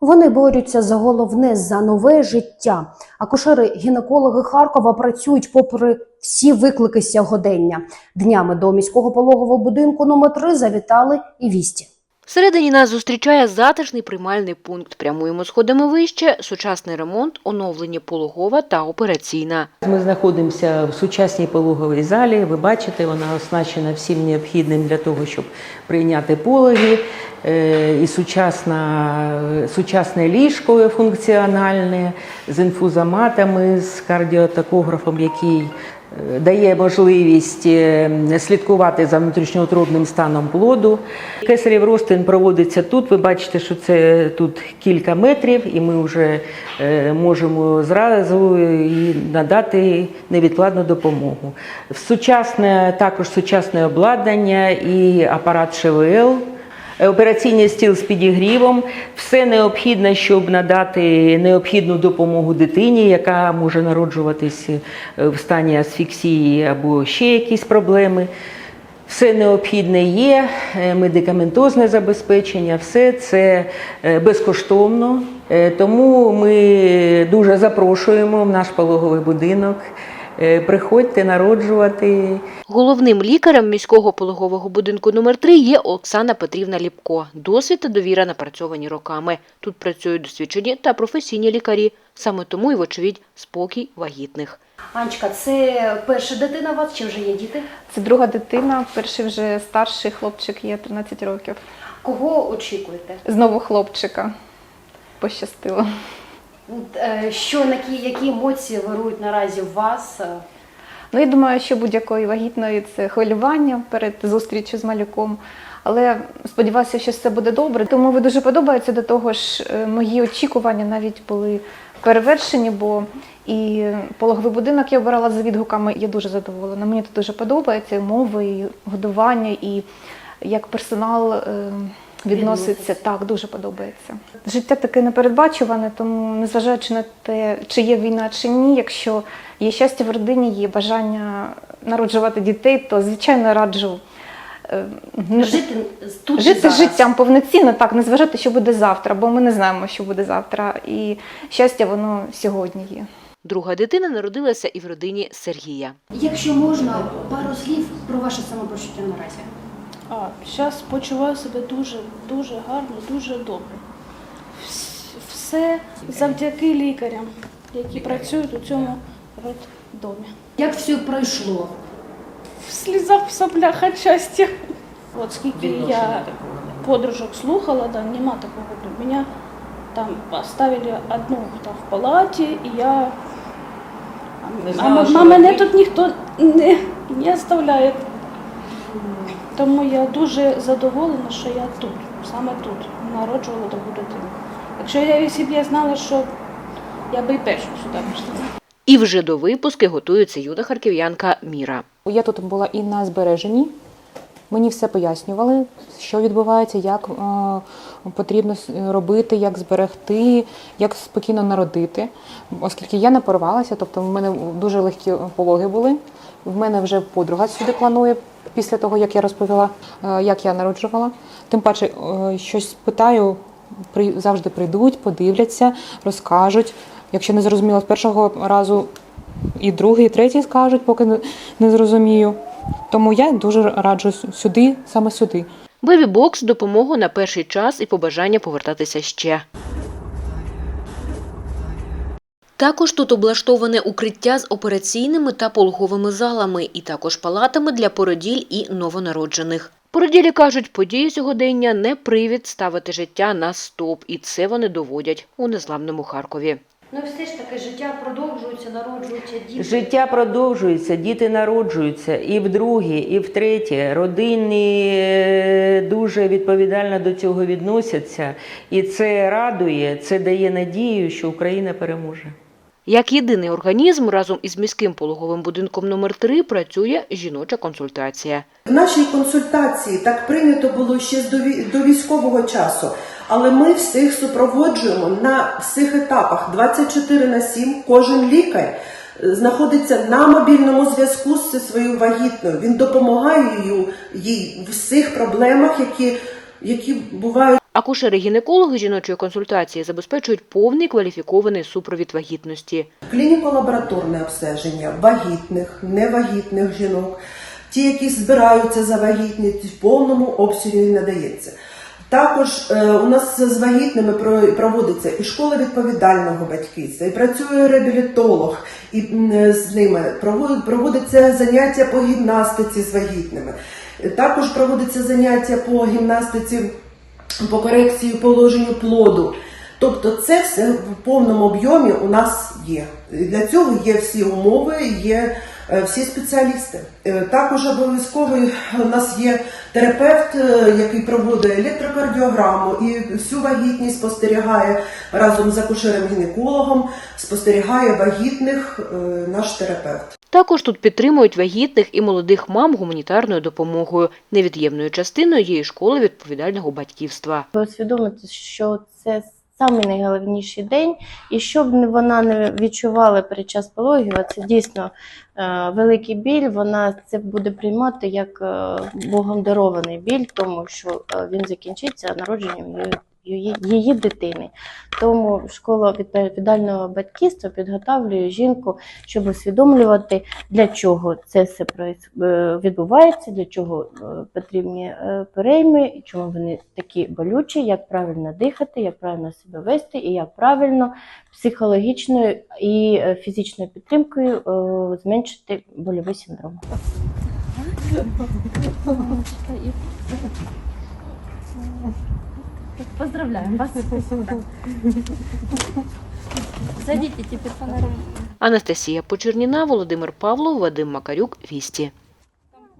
Вони борються за головне за нове життя. Акушери-гінекологи Харкова працюють попри всі виклики сьогодення. Днями до міського пологового будинку номер 3 завітали і вісті. Всередині нас зустрічає затишний приймальний пункт. Прямуємо сходами вище, сучасний ремонт, оновлені пологова та операційна. Ми знаходимося в сучасній пологовій залі. Ви бачите, вона оснащена всім необхідним для того, щоб прийняти пологи. Е, І сучасна, сучасне ліжко функціональне з інфузоматами, з кардіотакографом, який дає можливість е, слідкувати за внутрішньоутробним станом плоду. Кесарів розтин проводиться тут. Ви бачите, що це тут кілька метрів, і ми вже е, можемо зразу надати невідкладну допомогу. Сучасне також сучасне обладнання і апарат ШВЛ. Операційний стіл з підігрівом, все необхідне, щоб надати необхідну допомогу дитині, яка може народжуватись е, в стані асфіксії або ще якісь проблеми. Все необхідне є, е, медикаментозне забезпечення, все це е, безкоштовно. Е, Тому ми дуже запрошуємо в наш пологовий будинок. Е, Приходьте народжувати. Головним лікарем міського пологового будинку номер 3 є Оксана Петрівна Ліпко. Досвід та довіра напрацьовані роками. Тут працюють досвідчені та професійні лікарі. Саме тому й, вочевидь, спокій вагітних. Анечка, це перша дитина у вас чи вже є діти? Це друга дитина, перший вже старший хлопчик є 13 років. Кого очікуєте? Знову хлопчика. Пощастило. Е, Що які, емоції вирують наразі в вас? Ну, я думаю, що будь-якої вагітної це хвилювання перед зустрічю з малюком. Але сподіваюся, що все буде добре. Тому ви дуже подобається до того ж, е, мої очікування навіть були перевершені, бо і пологовий будинок я обирала за відгуками. Я дуже задоволена. Мені тут дуже подобається і умови, і годування, і як персонал. е, Відноситься так, дуже подобається. Життя таке непередбачуване, тому незважаючи на те, чи є війна чи ні, якщо є щастя в родині, є бажання народжувати дітей, то звичайно раджу е, Жити тут і жити зараз. життям повноцінно, так, не зважати, що буде завтра, бо ми не знаємо, що буде завтра. І щастя, воно сьогодні є. Друга дитина народилася і в родині Сергія. Якщо можна, пару слів про ваше самопочуття наразі. А зараз почуваю себе дуже, дуже гарно, дуже добре. Все завдяки лікарям, які працюють у цьому роддомі. Як все пройшло? В слізах в соплях от щастя. От скільки я подружок слухала, да, нема такого. Мене там оставили одну там в палаті, і я. А, а мене тут ніхто не, не оставляє. Тому я дуже задоволена, що я тут, саме тут, народжувала таку дитину. Якщо я якщо б я знала, що я би і першу сюди пішла. І вже до випуски готується юна харків'янка Міра. Я тут була і на збереженні. Мені все пояснювали, що відбувається, як е, потрібно робити, як зберегти, як спокійно народити. Оскільки я не порвалася, тобто в мене дуже легкі пологи були. В мене вже подруга сюди планує після того, як я розповіла, е, як я народжувала. Тим паче, е, щось питаю, завжди прийдуть, подивляться, розкажуть. Якщо не зрозуміло з першого разу, і другий, і третій скажуть, поки не, зрозумію. Тому я дуже раджу сюди, саме сюди. Бебі-бокс, допомогу на перший час і побажання повертатися ще. Також тут облаштоване укриття з операційними та пологовими залами, і також палатами для породіль і новонароджених. Породілі кажуть, події сьогодення не привід ставити життя на стоп, і це вони доводять у незламному Харкові. Ну все ж таки життя продовжується, народжуються діти. Життя продовжується, діти народжуються і вдруге, і втретє. Родини е, дуже відповідально до цього відносяться, і це радує, це дає надію, що Україна переможе. Як єдиний організм разом із міським пологовим будинком номер 3 працює жіноча консультація. В нашій консультації так прийнято було ще з до військового часу, але ми всіх супроводжуємо на всіх етапах 24 на 7. Кожен лікар е, знаходиться на мобільному зв'язку зі своєю вагітною. Він допомагає їй в всіх проблемах, які, які бувають. Акушери-гінекологи жіночої консультації забезпечують повний кваліфікований супровід вагітності. Клініко-лабораторне обстеження вагітних, невагітних жінок, ті, які збираються за вагітність, в повному обсязі надається. Також е, у нас з вагітними про- проводиться і школа відповідального батьківства, і працює реабілітолог, і з ними проводить- проводиться заняття по гімнастиці з вагітними. Е, Також проводиться заняття по гімнастиці по корекції положенню плоду. Тобто це все в повному об'ємі у нас є. Для цього є всі умови, є е, всі спеціалісти. Е, Також обов'язково у нас є терапевт, е, який проводить електрокардіограму і всю вагітність спостерігає разом з акушером-гінекологом, спостерігає вагітних наш терапевт. Також тут підтримують вагітних і молодих мам гуманітарною допомогою. Невід'ємною частиною є і школа відповідального батьківства. усвідомити, що це самий найголовніший день, і щоб вона не відчувала перед час пологів, це дійсно великий біль. Вона це буде приймати як е, Богом дарований біль, тому що е, він закінчиться народженням її, її, дитини. Тому школа відповідального батьківства підготовлює жінку, щоб усвідомлювати, для чого це все е, відбувається, для чого е, потрібні е, перейми, чому вони такі болючі, як правильно дихати, як правильно себе вести, і як правильно психологічною і е, фізичною підтримкою е, зменшити больовий синдром. Поздравляємо вас. Садіть тепер Анастасія Почерніна, Володимир Павлов, Вадим Макарюк. Вісті.